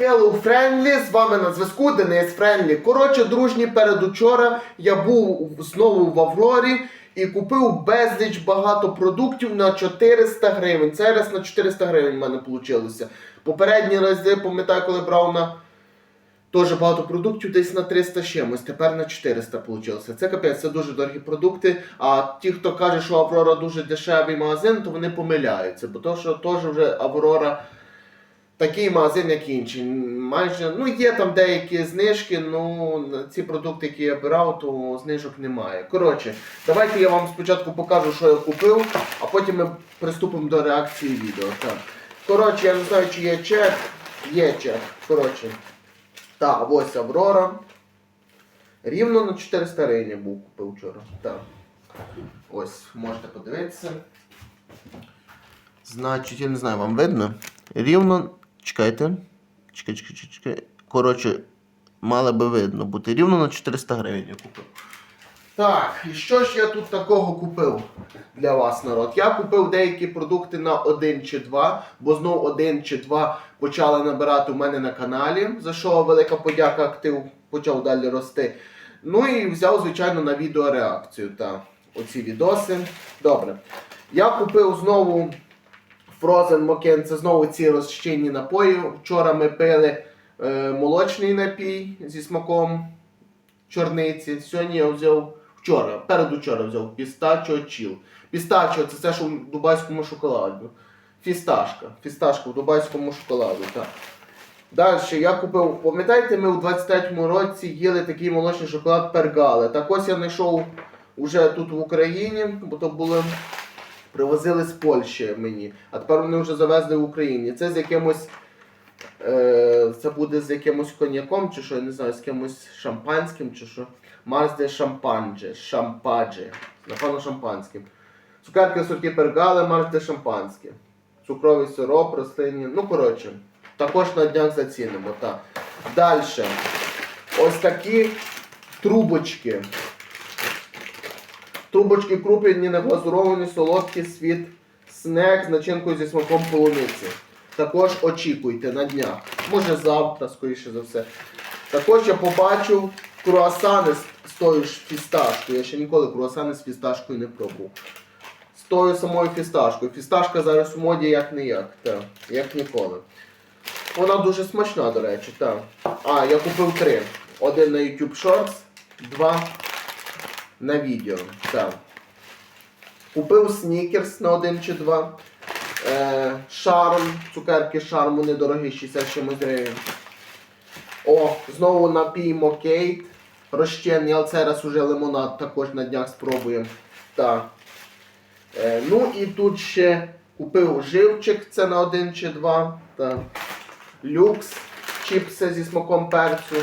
Hello Friendly, з вами на зв'язку Денис Френлі. Коротше, дружні, передучора я був знову в Аврорі і купив безліч багато продуктів на 400 гривень. Цей раз на 400 гривень в мене вийшло. Попередні рази, пам'ятаю, коли брав на теж багато продуктів, десь на 300 чимось, тепер на 400 вийшло. Це капець, це дуже дорогі продукти. А ті, хто каже, що Аврора дуже дешевий магазин, то вони помиляються, бо то, що теж вже Аврора такий магазин, як інші. Майже ну є там деякі знижки, ну ці продукти, які я брав, то знижок немає. Коротше, давайте я вам спочатку покажу, що я купив, а потім ми приступимо до реакції відео. Так. Коротше, я не знаю, чи є чек. Є чек. Коротше. Так, ось Аврора. Рівно на 400 гривень був купив вчора. Так. Ось, можете подивитися. Значить, я не знаю, вам видно? Рівно. Чекайте. Чекай, чекай, чекай. Коротше, мало би видно бути. Рівно на 400 гривень я купив. Так, і що ж я тут такого купив для вас, народ? Я купив деякі продукти на 1 чи 2, бо знов 1 чи 2 почали набирати у мене на каналі, за що велика подяка, актив почав далі рости. Ну і взяв, звичайно, на відеореакцію та оці відоси. Добре. Я купив знову Frozen Мокен, це знову ці розчинні напої. Вчора ми пили е, молочний напій зі смаком чорниці. Сьогодні я взяв вчора, передучора взяв пістачо чіл. Пістачо це те, що в дубайському шоколаді. Фісташка. Фісташка в дубайському шоколаді. Так. Далі я купив, пам'ятаєте, ми у 23-му році їли такий молочний шоколад Пергале. Так ось я знайшов уже тут в Україні, бо то були привозили з Польщі мені, а тепер вони вже завезли в Україні. Це з якимось. Е, це буде з якимось коньяком, чи що, я не знаю, з якимось шампанським, чи що. Марсде шампанже, шампадже. Напевно, шампанським. Цукерки сорті пергали, марсде шампанське. Цукровий сироп, рослинні. Ну, коротше, також на днях зацінимо. Далі. Ось такі трубочки. Трубочки крупні, не глазуровані, солодкі світ снек з начинкою зі смаком полуниці. Також очікуйте на днях. Може завтра, скоріше за все. Також я побачив круасани з, тою ж фісташкою. Я ще ніколи круасани з фісташкою не пробував. З тою самою фісташкою. Фісташка зараз у моді як не як. Як ніколи. Вона дуже смачна, до речі. Так. А, я купив три. Один на YouTube Shorts, два на відео. Так. Купив снікерс на один чи два. Е, шарм, цукерки шарму недорогі, 60 чимось гривень. О, знову напій Мокейт. Розчинний, але це раз уже лимонад також на днях спробуємо. Так. Е, ну і тут ще купив живчик, це на один чи два. Так. Люкс, чіпси зі смаком перцю.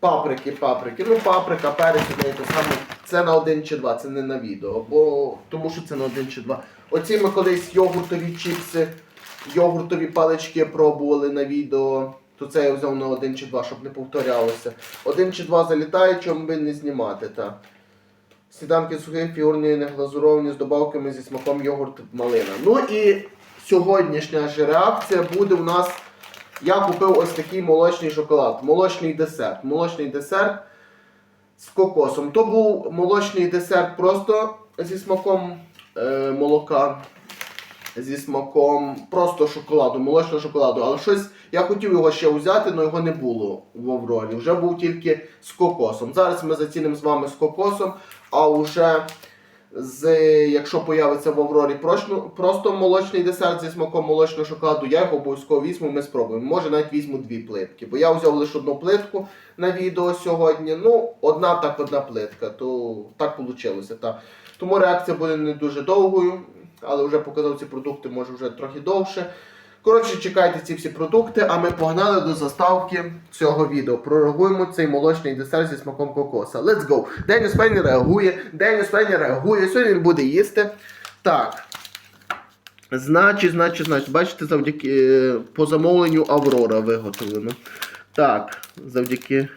Паприки, паприки. Ну, паприка, перець, одне те саме. Це на один чи два, це не на відео. Бо тому що це на один чи два. Оці ми колись йогуртові чіпси, йогуртові палички пробували на відео. То це я взяв на один чи два, щоб не повторялося. Один чи два залітає, чому би не знімати. Та. Сніданки сухі, фігурні, неглазуровані з добавками зі смаком йогурт малина. Ну і сьогоднішня ж реакція буде у нас. Я купив ось такий молочний шоколад, молочний десерт. Молочний десерт з кокосом. То був молочний десерт просто зі смаком е, молока, зі смаком просто шоколаду, молочного шоколаду. Але щось я хотів його ще взяти, але його не було в Аврорі. Вже був тільки з кокосом. Зараз ми зацінимо з вами з кокосом, а вже з, якщо появиться в Аврорі просто, просто молочний десерт зі смаком молочного шоколаду, я його обов'язково візьму, ми спробуємо. Може навіть візьму дві плитки. Бо я взяв лише одну плитку на відео сьогодні. Ну, одна так, одна плитка. То так вийшло. Та. Тому реакція буде не дуже довгою, але вже показав ці продукти, може вже трохи довше. Коротше, чекайте ці всі продукти, а ми погнали до заставки цього відео. Прореагуємо цей молочний десерт зі смаком кокоса. Let's go! Деніс Пенні реагує, Деніс Пенні реагує, сьогодні він буде їсти. Так. Значить, значить, значить, бачите, завдяки е, по замовленню Аврора виготовлено. Так, завдяки.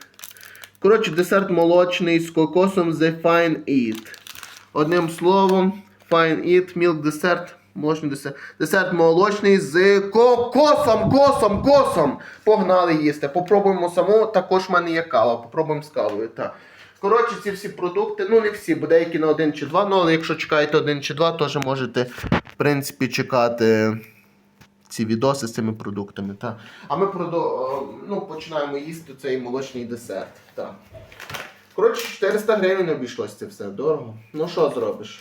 Коротше, десерт молочний з кокосом The Fine Eat. Одним словом, Fine Eat, Milk Dessert Молочний десерт. Десерт молочний з кокосом, косом, косом. Погнали їсти. Попробуємо саму. Також в мене є кава. Попробуємо з кавою. Так. Коротше, ці всі продукти, ну не всі, бо деякі на один чи два, ну але якщо чекаєте один чи два, теж можете, в принципі, чекати ці відоси з цими продуктами. Та. А ми продо... е, ну, починаємо їсти цей молочний десерт. Та. Коротше, 400 гривень обійшлось це все дорого. Ну що зробиш?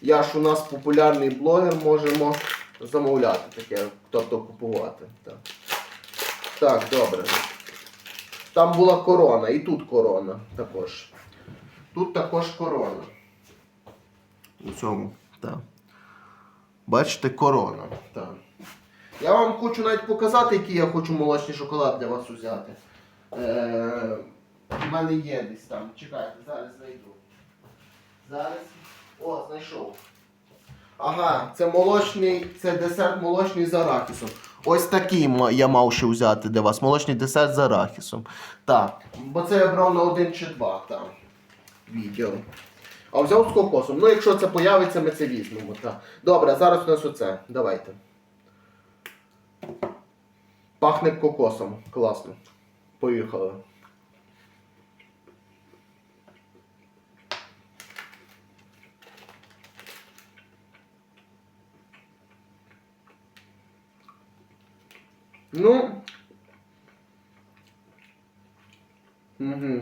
Я ж у нас популярний блогер, можемо замовляти таке, тобто купувати. Так, так добре. Там була корона, і тут корона також. Тут також корона. У цьому, так. Бачите, корона. Так. Я вам хочу навіть показати, який я хочу молочний шоколад для вас взяти. Е, у мене є десь там. Чекайте, зараз знайду. Зараз. О, знайшов. Ага, це молочний, це десерт молочний з арахісом. Ось такий я мав ще взяти для вас. Молочний десерт з арахісом. Так. Бо це я брав на один чи два там. Відео. А взяв з кокосом. Ну, якщо це появиться, ми це візьмемо. Так. Добре, зараз у нас оце. Давайте. Пахне кокосом. Класно. Поїхали. Ну. Угу.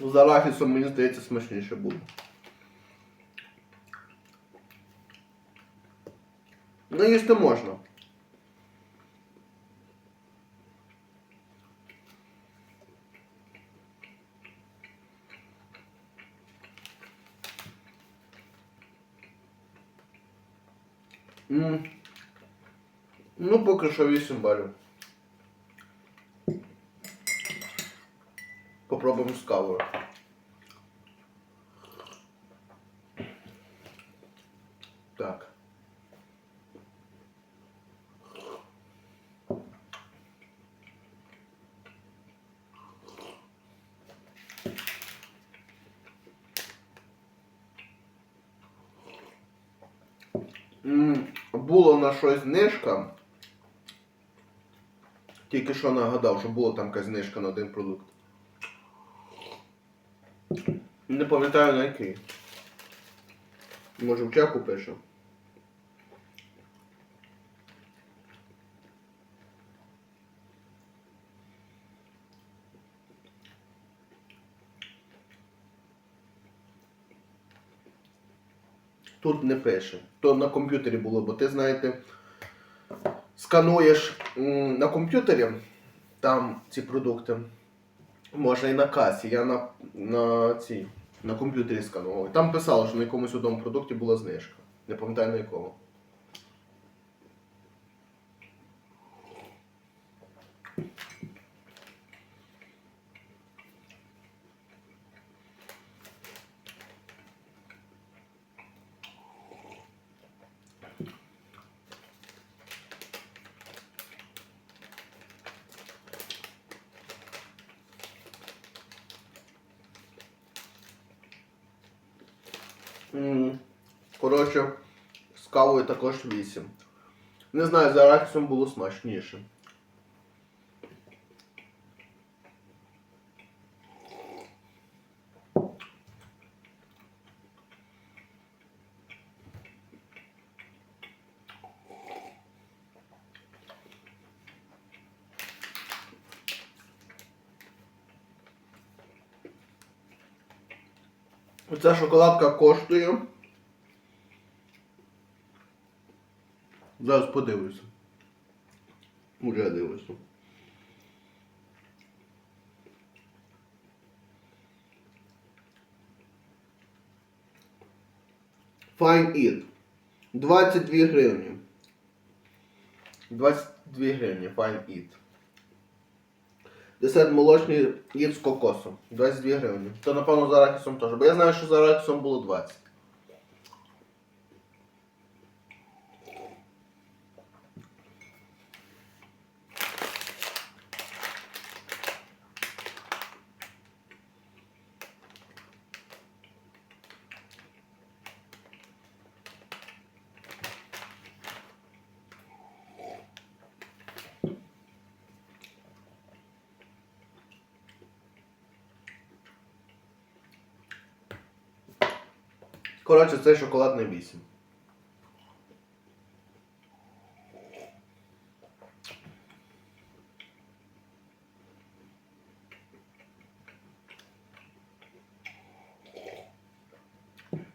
З арахісом, мені здається, смачніше буде. Ну, їсти можна. М. Ну, поки що 8 балів. Попробуємо з кавою. Так. М, Було на щось знижка. Тільки що нагадав, що була там якась знижка на один продукт. Не пам'ятаю на який. Може в чеку пише. Тут не пише. То на комп'ютері було, бо ти знаєте, скануєш на комп'ютері там ці продукти. Можна і на касі. Я на, на, цій, на комп'ютері сканував. Там писало, що на якомусь одному продукті була знижка. Не пам'ятаю на якому. Коротше, з кавою також 8. Не знаю, з арахісом було смачніше. Оця шоколадка коштує. Зараз подивлюся. Уже дивлюся. Fine Eat. 22 гривні. 22 гривні Fine Eat. Десерт молочний їд з кокосом. 22 гривні. То напевно з арахісом теж. Бо я знаю, що з арахісом було 20. Коротше, це шоколадний 8.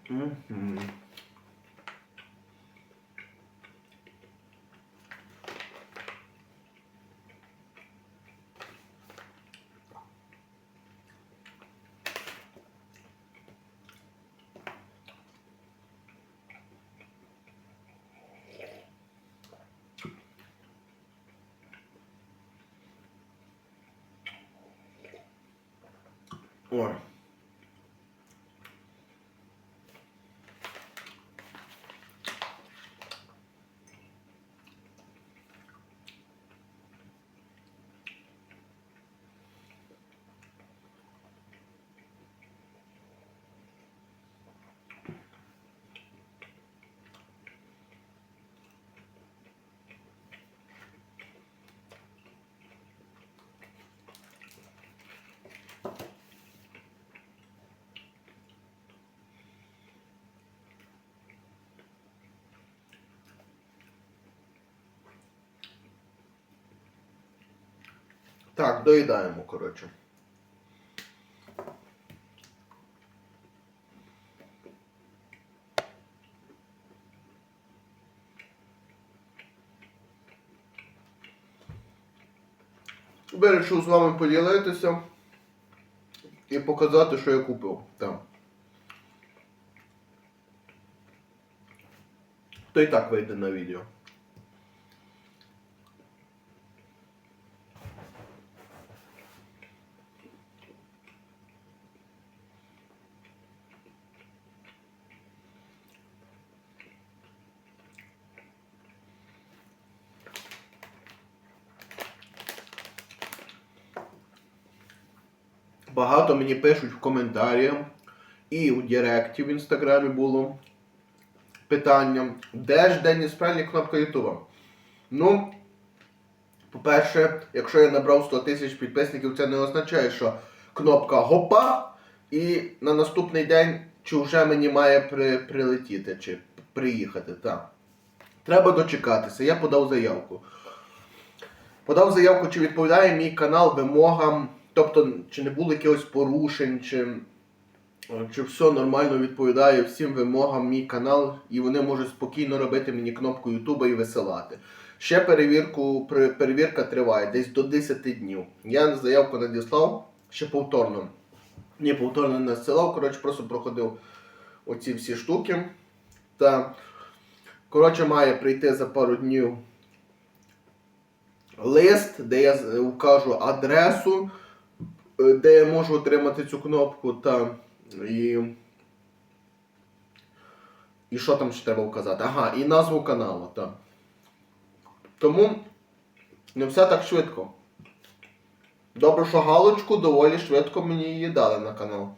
Мгм. or Так, доїдаємо, коротше. Вирішив з вами поділитися і показати, що я купив там. То і так вийде на відео. Багато мені пишуть в коментарях і у Директі в інстаграмі було питання, де ж Деніс Пральні кнопка Ютуба? Ну, по-перше, якщо я набрав 100 тисяч підписників, це не означає, що кнопка гопа, і на наступний день чи вже мені має при, прилетіти, чи приїхати. Так. Треба дочекатися. Я подав заявку. Подав заявку, чи відповідає мій канал вимогам, тобто, чи не було якихось порушень, чи, чи все нормально відповідає всім вимогам мій канал, і вони можуть спокійно робити мені кнопку Ютуба і висилати. Ще перевірку, перевірка триває десь до 10 днів. Я заявку надіслав ще повторно. Ні, повторно не надсилав, коротше, просто проходив оці всі штуки. Та, коротше, має прийти за пару днів лист, де я вкажу адресу, де я можу отримати цю кнопку та і. І що там ще треба вказати? Ага, і назву каналу, так. Тому не все так швидко. Добре, що галочку доволі швидко мені її дали на канал.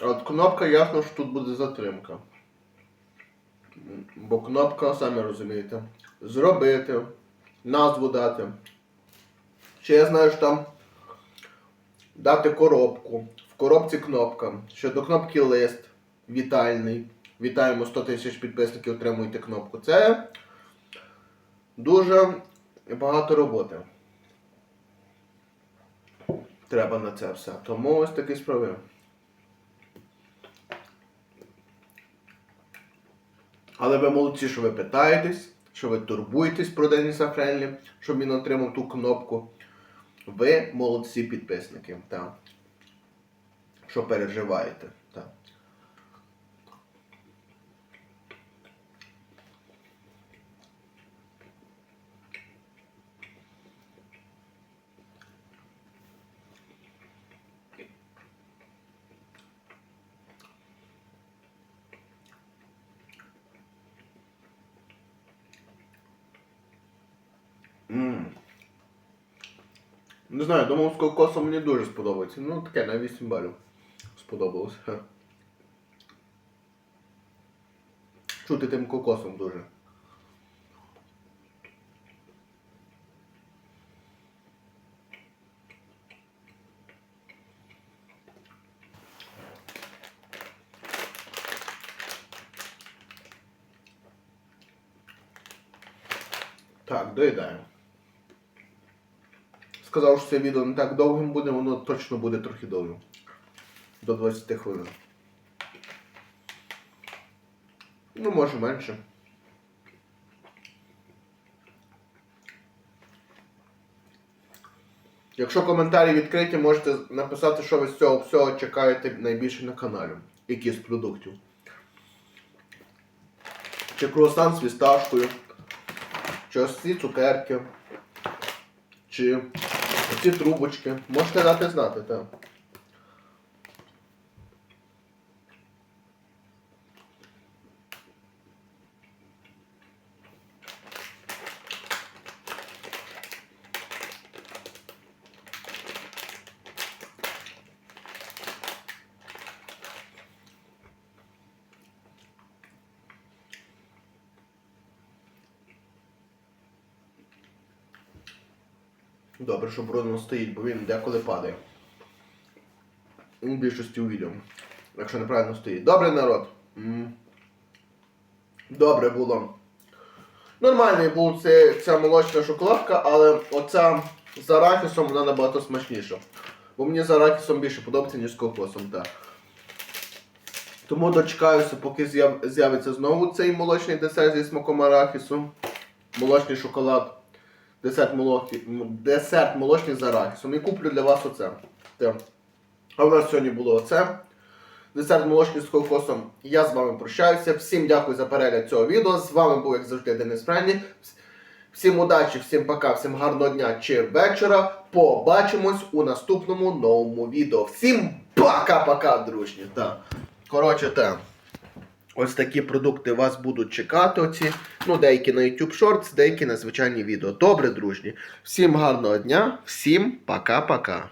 От кнопка ясно, що тут буде затримка. Бо кнопка, самі розумієте, зробити, назву дати. Ще я знаю, що там дати коробку. В коробці кнопка. Ще до кнопки лист вітальний. Вітаємо 100 тисяч підписників, отримуєте кнопку. Це дуже багато роботи. Треба на це все. Тому ось такі справи. Але ви молодці, що ви питаєтесь, що ви турбуєтесь про Деніса Френлі, щоб він отримав ту кнопку. Ви молодці підписники, так. Що переживаєте. Так. Не знаю, думав, з кокосом мені дуже сподобається. Ну таке на 8 балів. Сподобалось. Чути тим кокосом дуже. Так, доїдаємо. Сказав, що це відео не так довгим буде, воно точно буде трохи довгим. До 20 хвилин. Ну, може менше. Якщо коментарі відкриті, можете написати, що ви з цього всього чекаєте найбільше на каналі. Які з продуктів. Чи круасан з фісташкою, чи ось ці цукерки, чи ці трубочки. Можете дати знати, так. Добре, що Бруно стоїть, бо він деколи падає. У більшості у відео. Якщо неправильно стоїть. Добре, народ. Добре було. Нормальний був це, ця молочна шоколадка, але оця з арахісом вона набагато смачніша. Бо мені з арахісом більше подобається, ніж з кокосом. Так. Тому дочекаюся, поки з'яв- з'явиться знову цей молочний десерт зі смаком арахісу. Молочний шоколад. Десерт, молокі, м, десерт молочний з арахісом. І куплю для вас оце. А в нас сьогодні було оце. Десерт молочний з кокосом. Я з вами прощаюся. Всім дякую за перегляд цього відео. З вами був, як завжди, Денис Френні. Всім удачі, всім пока, всім гарного дня чи вечора. Побачимось у наступному новому відео. Всім пока-пока, дружні. Коротше, так. Ось такі продукти вас будуть чекати. Оці. Ну, деякі на YouTube Shorts, деякі на звичайні відео. Добре, дружні. Всім гарного дня, всім пока-пока.